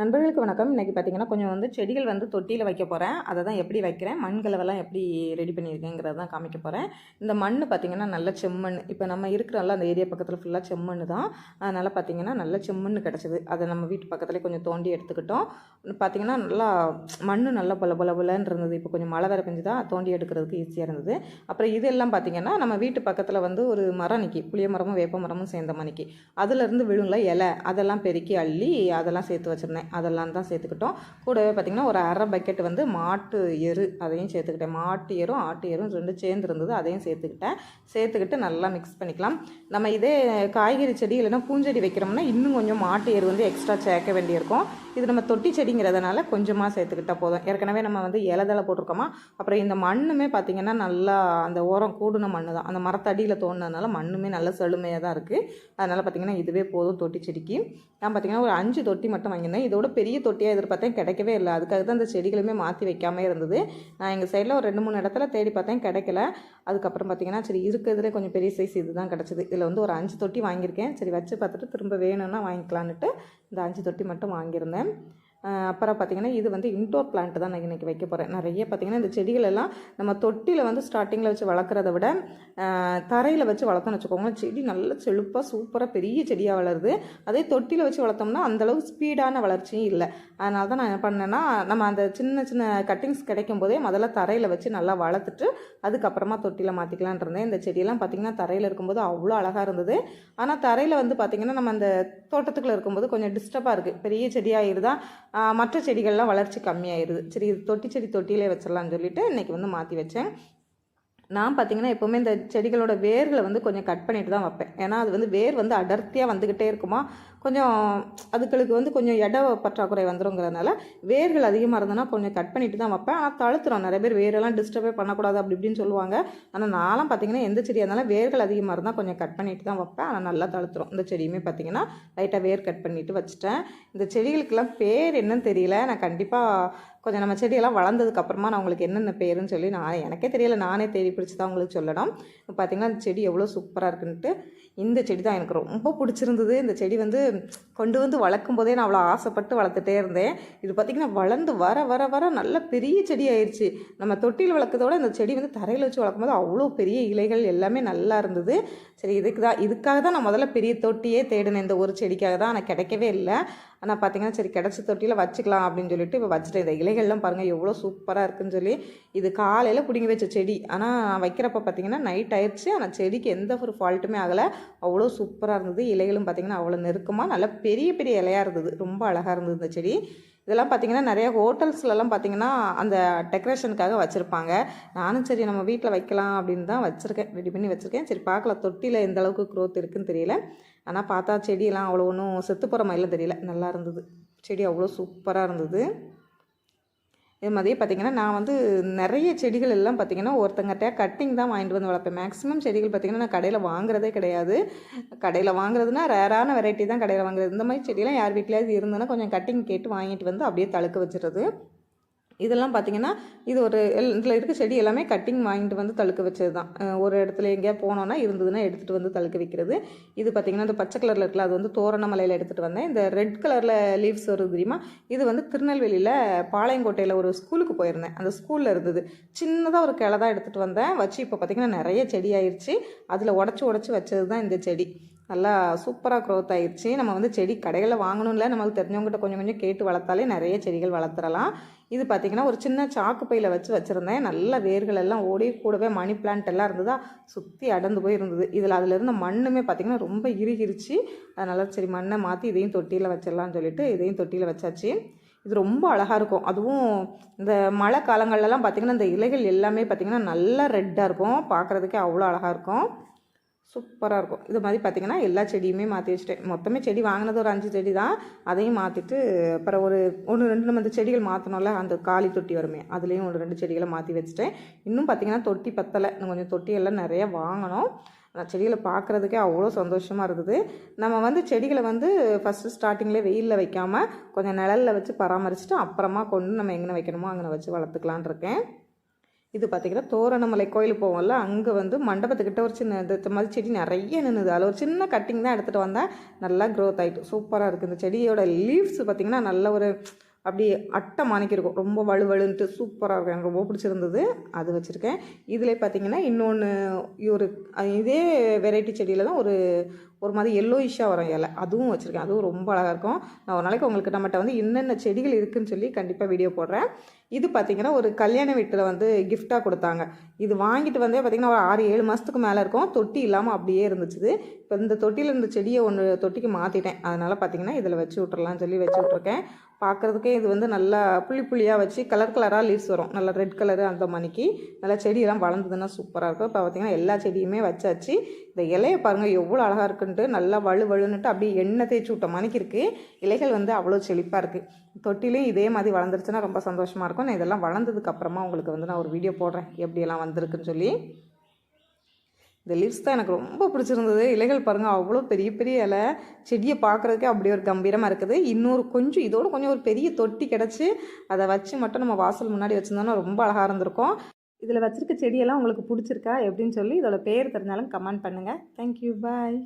நண்பர்களுக்கு வணக்கம். இன்றைக்கி பார்த்தீங்கன்னா கொஞ்சம் வந்து செடிகள் வந்து தொட்டியில் வைக்க போகிறேன் அதை தான் எப்படி வைக்கிறேன் மண் கலவெல்லாம் எப்படி ரெடி பண்ணியிருக்கேங்கிறத தான் காமிக்க போகிறேன் இந்த மண் பார்த்திங்கன்னா நல்ல செம்மண். இப்போ நம்ம இருக்கிறனால அந்த ஏரியா பக்கத்தில் ஃபுல்லாக செம்மண் தான். அதனால் பார்த்திங்கன்னா நல்ல செம்மண் கிடச்சிது. அதை நம்ம வீட்டு பக்கத்துலேயே கொஞ்சம் தோண்டி எடுத்துக்கிட்டோம். பார்த்திங்கன்னா நல்லா மண் நல்லா பொல பொல பொலன்னு இருந்தது. இப்போ கொஞ்சம் மழை வேறு பெஞ்சு தான் தோண்டி எடுக்கிறதுக்கு ஈஸியாக இருந்தது. அப்புறம் இதெல்லாம் பார்த்திங்கன்னா நம்ம வீட்டு பக்கத்தில் வந்து ஒரு மரம் நிற்கி புளிய மரமும் வேப்ப மரமும் சேர்ந்த மணிக்கு. அதுலேருந்து விழுங்கல இலை. அதெல்லாம் பெருக்கி அள்ளி அதெல்லாம் சேர்த்து வச்சுருந்தேன். அதெல்லாம் தான் சேர்த்துக்கிட்டோம். கூடவே பார்த்திங்கன்னா ஒரு அரை பக்கெட் வந்து மாட்டு எரு அதையும் சேர்த்துக்கிட்டேன். மாட்டு எரும் ஆட்டு எரும் ரெண்டும் சேர்ந்து இருந்தது அதையும் சேர்த்துக்கிட்டேன். சேர்த்துக்கிட்டு நல்லா மிக்ஸ் பண்ணிக்கலாம். நம்ம இதே காய்கறி செடி இல்லைன்னா பூஞ்செடி வைக்கிறோம்னா இன்னும் கொஞ்சம் மாட்டு எரு வந்து எக்ஸ்ட்ரா சேர்க்க வேண்டியிருக்கும். இது நம்ம தொட்டி செடிங்கிறதுனால கொஞ்சமாக சேர்த்துக்கிட்டால் போதும். ஏற்கனவே நம்ம வந்து இலதலை போட்டிருக்கோமா? அப்புறம் இந்த மண்ணுமே பார்த்திங்கன்னா நல்லா அந்த ஓரம் கூடுன மண் தான். அந்த மரத்தடியில் தோணுனதுனால மண்ணுமே நல்ல செழுமையாக தான் இருக்குது அதனால் பார்த்திங்கன்னா இதுவே போதும் தொட்டி செடிக்கு. நான் பார்த்திங்கன்னா ஒரு அஞ்சு தொட்டி மட்டும் வாங்கியிருந்தேன். இதோட பெரிய தொட்டியாக எதிர்பார்த்தேன் கிடைக்கவே இல்லை. அதுக்காக தான் அந்த செடிகளுமே மாற்றி வைக்காம இருந்தது. நான் எங்கள் சைடில் ஒரு ரெண்டு மூணு இடத்துல தேடி பார்த்தேன் கிடைக்கல. அதுக்கப்புறம் பார்த்திங்கன்னா சரி இருக்கிறதுலே கொஞ்சம் பெரிய சைஸ் இது தான் கிடச்சிது. இதில் வந்து ஒரு அஞ்சு தொட்டி வாங்கியிருக்கேன். சரி வச்சு பார்த்துட்டு திரும்ப வேணும்னா வாங்கிக்கலான்னுட்டு இந்த அஞ்சு தொட்டி மட்டும் வாங்கியிருந்தேன். அப்புறம் பார்த்திங்கன்னா இது வந்து இன்டோர் பிளான்ட் தான் நான் இன்றைக்கி வைக்க போகிறேன் நிறைய பார்த்திங்கன்னா இந்த செடிகள் எல்லாம் நம்ம தொட்டியில் வந்து ஸ்டார்டிங்கில் வச்சு வளர்க்குறத விட தரையில் வச்சு வளர்த்தோம்னு வச்சுக்கோங்களேன் செடி நல்ல செழுப்பாக சூப்பராக பெரிய செடியாக வளருது. அதே தொட்டியில் வச்சு வளர்த்தோம்னா அந்தளவுக்கு ஸ்பீடான வளர்ச்சியும் இல்லை. அதனால தான் நான் என்ன பண்ணேன்னா நம்ம அந்த சின்ன சின்ன கட்டிங்ஸ் கிடைக்கும் போதே முதல்ல தரையில் வச்சு நல்லா வளர்த்துட்டு அதுக்கப்புறமா தொட்டியில் மாற்றிக்கலான் இருந்தேன். இந்த செடியெல்லாம் பார்த்திங்கன்னா தரையில் இருக்கும்போது அவ்வளோ அழகாக இருந்தது. ஆனால் தரையில் வந்து பார்த்திங்கன்னா நம்ம அந்த தோட்டத்துக்குள்ளே இருக்கும்போது கொஞ்சம் டிஸ்டர்பாக இருக்குது பெரிய செடியாகிருதா மற்ற செடிகள்லாம் வளர்ச்சி கம்மியாயிருது. சரி இது தொட்டி செடி தொட்டியிலே வச்சிடலாம்னு சொல்லிட்டு இன்றைக்கி வந்து மாற்றி வச்சேன். நான் பார்த்தீங்கன்னா எப்போவுமே இந்த செடிகளோட வேர்களை வந்து கொஞ்சம் கட் பண்ணிட்டு தான் வைப்பேன். ஏன்னா அது வந்து வேர் வந்து அடர்த்தியாக வந்துக்கிட்டே இருக்குமா? கொஞ்சம் அதுகளுக்கு வந்து கொஞ்சம் இட பற்றாக்குறை வந்துடுங்கிறதுனால வேர்கள் அதிகமாக இருந்ததுன்னா கொஞ்சம் கட் பண்ணிட்டு தான் வைப்பேன். ஆனால் தழுத்துறோம். நிறைய பேர் வேரெல்லாம் டிஸ்டர்பே பண்ணக்கூடாது அப்படி இப்படின்னு சொல்லுவாங்க. ஆனால் நான்லாம் பார்த்தீங்கன்னா எந்த செடியாக இருந்தாலும் வேர்கள் அதிகமாக இருந்தால் கொஞ்சம் கட் பண்ணிட்டு தான் வைப்பேன். ஆனால் நல்லா தழுத்துறோம். இந்த செடியுமே பார்த்தீங்கன்னா லைட்டாக வேர் கட் பண்ணிட்டு வச்சுட்டேன். இந்த செடிகளுக்கெல்லாம் பேர் என்னன்னு தெரியல. நான் கண்டிப்பாக கொஞ்சம் நம்ம செடியெல்லாம் வளர்ந்ததுக்கு அப்புறமா நான் உங்களுக்கு என்னென்ன பேருன்னு சொல்லி நான் எனக்கே தெரியல. நானே தேடி பிடிச்சி தான் உங்களுக்கு சொல்லணும். இப்போ பார்த்தீங்கன்னா இந்த செடி எவ்வளோ சூப்பராக இருக்குன்ட்டு இந்த செடி தான் எனக்கு ரொம்ப பிடிச்சிருந்தது. இந்த செடி வந்து கொண்டு வந்து வளர்க்கும் போதே நான் அவ்வளோ ஆசைப்பட்டு வளர்த்துட்டே இருந்தேன். இது பார்த்திங்கன்னா வளர்ந்து வர வர வர நல்ல பெரிய செடி ஆயிடுச்சு நம்ம தொட்டியில் வளர்க்கறதோட இந்த செடி வந்து தரையில் வச்சு வளர்க்கும் போது அவ்வளோ பெரிய இலைகள் எல்லாமே நல்லா இருந்தது. சரி இதுக்கு தான் இதுக்காக தான் நான் முதல்ல பெரிய தொட்டியே தேடினேன். இந்த ஒரு செடிக்காக தான் ஆனால் கிடைக்கவே இல்லை. ஆனால் பார்த்தீங்கன்னா சரி கிடச்ச தொட்டியில் வச்சுக்கலாம் அப்படின்னு சொல்லிட்டு இப்போ வச்சுட்டேன் இந்த இலைகள்லாம் பாருங்கள் எவ்வளோ சூப்பராக இருக்குன்னு சொல்லி இது காலையில் பிடுங்கி வச்ச செடி. ஆனால் வைக்கிறப்ப பார்த்தீங்கன்னா நைட் ஆயிடுச்சு. ஆனால் செடிக்கு எந்த ஒரு ஃபால்ட்டுமே ஆகலை. அவ்வளோ சூப்பராக இருந்தது. இலைகளும் பார்த்தீங்கன்னா அவ்வளோ நெருக்கமாக நல்ல பெரிய பெரிய இலையாக இருந்தது. ரொம்ப அழகாக இருந்தது இந்த செடி. இதெல்லாம் பார்த்தீங்கன்னா நிறைய ஹோட்டல்ஸ்லலாம் பார்த்தீங்கன்னா அந்த டெக்கரேஷனுக்காக வச்சுருப்பாங்க. நானும் சரி நம்ம வீட்டில் வைக்கலாம் அப்படின்னு தான் வச்சுருக்கேன். ரெடி பண்ணி வச்சுருக்கேன். சரி பார்க்கலாம் தொட்டியில் எந்த அளவுக்கு க்ரோத் இருக்குன்னு தெரியல. ஆனால் பார்த்தா செடியெல்லாம் அவ்வளோ ஒன்றும் செத்து போகிற மாதிரிலாம் தெரியல. நல்லா இருந்தது. செடி அவ்வளோ சூப்பராக இருந்தது. இது மாதிரி பார்த்திங்கன்னா நான் வந்து நிறைய செடிகள் எல்லாம் பார்த்திங்கன்னா ஒருத்தங்கிட்ட கட்டிங் தான் வாங்கிட்டு வந்து வளர்ப்பேன். மேக்ஸிமம் செடிகள் பார்த்திங்கன்னா நான் கடையில் வாங்குறதே கிடையாது. கடையில் வாங்குறதுனா ரேரான வெரைட்டி தான் கடையில் வாங்குறது. இந்த மாதிரி செடியெல்லாம் யார் வீட்டிலேயாவது இருந்ததுன்னா கொஞ்சம் கட்டிங் கேட்டு வாங்கிட்டு வந்து அப்படியே தழுக்க வச்சுறது இதெல்லாம் பார்த்தீங்கன்னா இது ஒரு எல்- இதில் இருக்க செடி எல்லாமே கட்டிங் வாங்கிட்டு வந்து தழுக்க வச்சது தான் ஒரு இடத்துல எங்கேயா போனோன்னா இருந்ததுன்னா எடுத்துகிட்டு வந்து தழுக்க வைக்கிறது. இது பார்த்திங்கன்னா இந்த பச்சை கலரில் இருக்குல்ல அது வந்து தோரணமலையில் எடுத்துகிட்டு வந்தேன். இந்த ரெட் கலரில் லீவ்ஸ் வருது தெரியுமா? இது வந்து திருநெல்வேலியில் பாளையங்கோட்டையில் ஒரு ஸ்கூலுக்கு போயிருந்தேன். அந்த ஸ்கூலில் இருந்தது. சின்னதாக ஒரு கிளை தான் எடுத்துகிட்டு வந்தேன். வச்சு இப்போ பார்த்திங்கன்னா நிறைய செடி ஆயிடுச்சு அதில் உடச்சி உடச்சி வச்சது தான் இந்த செடி. நல்லா சூப்பராக க்ரோத் ஆயிடுச்சு நம்ம வந்து செடி கடைகளில் வாங்கணும்ல. நமக்கு தெரிஞ்சவங்ககிட்ட கொஞ்சம் கொஞ்சம் கேட்டு வளர்த்தாலே நிறைய செடிகள் வளர்த்துறலாம் இது பார்த்திங்கன்னா ஒரு சின்ன சாக்கு பையில் வச்சு வச்சுருந்தேன். நல்ல வேர்கள் எல்லாம் ஓடி கூடவே மணி பிளான்ட் எல்லாம் இருந்ததா சுற்றி அடர்ந்து போய் இருந்தது. இதில் அதில் இருந்த மண்ணுமே பார்த்திங்கன்னா ரொம்ப இறுகிருச்சு. அதனால் சரி மண்ணை மாற்றி இதையும் தொட்டியில் வச்சிடலாம்னு சொல்லிட்டு இதையும் தொட்டியில் வச்சாச்சு. இது ரொம்ப அழகாக இருக்கும். அதுவும் இந்த மழை காலங்கள்லாம் பார்த்திங்கன்னா இந்த இலைகள் எல்லாமே பார்த்திங்கன்னா நல்லா ரெட்டாக இருக்கும். பார்க்குறதுக்கே அவ்வளோ அழகாக இருக்கும். சூப்பராக இருக்கும். இது மாதிரி பார்த்திங்கன்னா எல்லா செடியுமே மாற்றி வச்சுட்டேன். மொத்தமே செடி வாங்கினது ஒரு அஞ்சு செடி தான். அதையும் மாற்றிட்டு அப்புறம் ஒரு ஒன்று ரெண்டு நம்ம இந்த செடிகள் மாற்றணும்ல அந்த காளி தொட்டி வருமே அதுலேயும் ஒரு ரெண்டு செடிகளை மாற்றி வச்சுட்டேன். இன்னும் பார்த்திங்கன்னா தொட்டி பத்தலை. இன்னும் கொஞ்சம் தொட்டி எல்லாம் நிறைய வாங்கணும். ஆனால் செடிகளை பார்க்குறதுக்கே அவ்வளோ சந்தோஷமாக இருக்குது. நம்ம வந்து செடிகளை வந்து ஃபஸ்ட்டு ஸ்டார்டிங்லேயே வெயிலில் வைக்காமல் கொஞ்சம் நிழலில் வச்சு பராமரிச்சுட்டு அப்புறமா கொண்டு நம்ம எங்கே வைக்கணுமோ அங்கே வச்சு வளர்த்துக்கலான் இருக்கேன். இது பார்த்தீங்கன்னா தோரணமலை கோயிலுக்கு போவோம்ல அங்கே வந்து மண்டபத்துக்கிட்ட ஒரு சின்ன இந்த மாதிரி செடி நிறைய நின்றுது அதில் ஒரு சின்ன கட்டிங் தான் எடுத்துகிட்டு வந்தேன் நல்லா க்ரோத் ஆகிட்டு சூப்பராக இருக்குது இந்த செடியோட லீவ்ஸ் பார்த்திங்கன்னா நல்ல ஒரு அப்படி அட்டை மாணிக்கிருக்கும் ரொம்ப வலுவலுன்ட்டு சூப்பராக இருக்கும். எனக்கு ரொம்ப பிடிச்சிருந்தது. அது வச்சுருக்கேன். இதில் பார்த்தீங்கன்னா இன்னொன்று ஒரு இதே வெரைட்டி செடியில் தான் ஒரு ஒரு மாதிரி எல்லோயிஷாக வரும் இலை. அதுவும் வச்சுருக்கேன். அதுவும் ரொம்ப அழகாக இருக்கும். நான் ஒரு நாளைக்கு உங்களுக்கு நம்மகிட்ட வந்து என்னென்ன செடிகள் இருக்குதுன்னு சொல்லி கண்டிப்பாக வீடியோ போடுறேன். இது பார்த்திங்கன்னா ஒரு கல்யாண வீட்டில் வந்து கிஃப்டாக கொடுத்தாங்க. இது வாங்கிட்டு வந்தே பார்த்திங்கன்னா ஒரு ஆறு ஏழு மாதத்துக்கு மேலே இருக்கும். தொட்டி இல்லாமல் அப்படியே இருந்துச்சு. இப்போ இந்த தொட்டியில் இருந்த செடியை ஒன்று தொட்டிக்கு மாற்றிட்டேன் அதனால் பார்த்திங்கன்னா இதில் வச்சு விட்றலாம்னு சொல்லி வச்சு விட்ருக்கேன் பார்க்குறதுக்கே இது வந்து நல்லா புள்ளி புள்ளியாக வச்சு கலர் கலராக லீவ்ஸ் வரும். நல்லா ரெட் கலரு அந்த மணிக்கு. நல்லா செடியெல்லாம் வளர்ந்ததுன்னா சூப்பராக இருக்கும். இப்போ பார்த்திங்கன்னா எல்லா செடியுமே வச்சாச்சு. இந்த இலையை பாருங்கள் எவ்வளோ அழகாக இருக்குன்ட்டு. நல்லா வலு வலுன்னுட்டு அப்படியே எண்ணெய் தேய்ச்சி விட்ட மணிக்கு இருக்குது இலைகள் வந்து அவ்வளோ செழிப்பாக இருக்குது தொட்டிலையும் இதே மாதிரி வளர்ந்துருச்சுன்னா ரொம்ப சந்தோஷமாக இருக்கும். நான் இதெல்லாம் வளர்ந்ததுக்கப்புறமா உங்களுக்கு வந்து நான் ஒரு வீடியோ போடுறேன். எப்படியெல்லாம் வந்திருக்குன்னு சொல்லி. இந்த லிப்ஸ் தான் எனக்கு ரொம்ப பிடிச்சிருந்தது. இலைகள் பாருங்கள் அவ்வளோ பெரிய பெரிய இலை. செடியை பார்க்குறதுக்கே அப்படி ஒரு கம்பீரமாக இருக்குது. இன்னொரு கொஞ்சம் இதோடு கொஞ்சம் ஒரு பெரிய தொட்டி கிடச்சி அதை வச்சு மட்டும் நம்ம வாசல் முன்னாடி வச்சுருந்தோன்னா ரொம்ப அழகாக இருந்திருக்கும். இதில் வச்சுருக்க செடியெல்லாம் உங்களுக்கு பிடிச்சிருக்கா? எப்படின்னு சொல்லி இதோட பேர் தெரிஞ்சாலும் கமெண்ட் பண்ணுங்கள் தேங்க்யூ பாய்